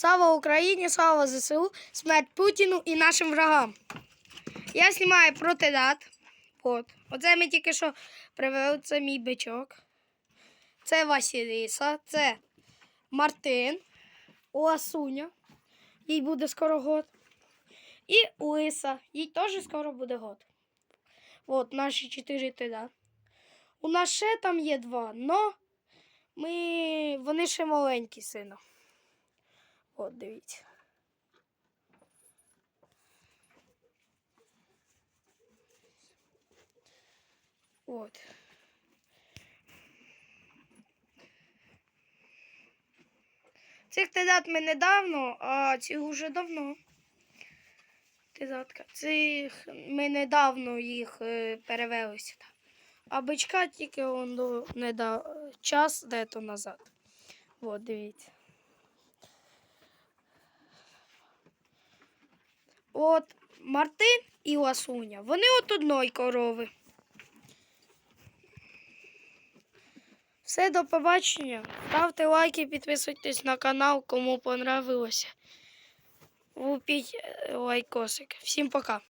Слава Україні, слава ЗСУ, смерть Путіну і нашим врагам. Я знімаю протидат. От. Оце ми тільки що привели, це мій бичок. Це Василіса, це Мартин, Ласуня. Їй буде скоро год. І Лиса. Їй теж скоро буде год. От наші чотири тида. У нас ще там є два, но ми... вони ще маленькі сильно. От, дивіться. От. Цих тидат ми недавно, а ці вже давно. Тидатка. Цих ми недавно їх е, перевели сюди. А бичка тільки он до неда... час де-то назад. От, дивіться. От Мартин і Ласуня. Вони от одної корови. Все, до побачення. Ставте лайки, підписуйтесь на канал, кому понравилося. Лупіть е, лайкосик. Всім пока.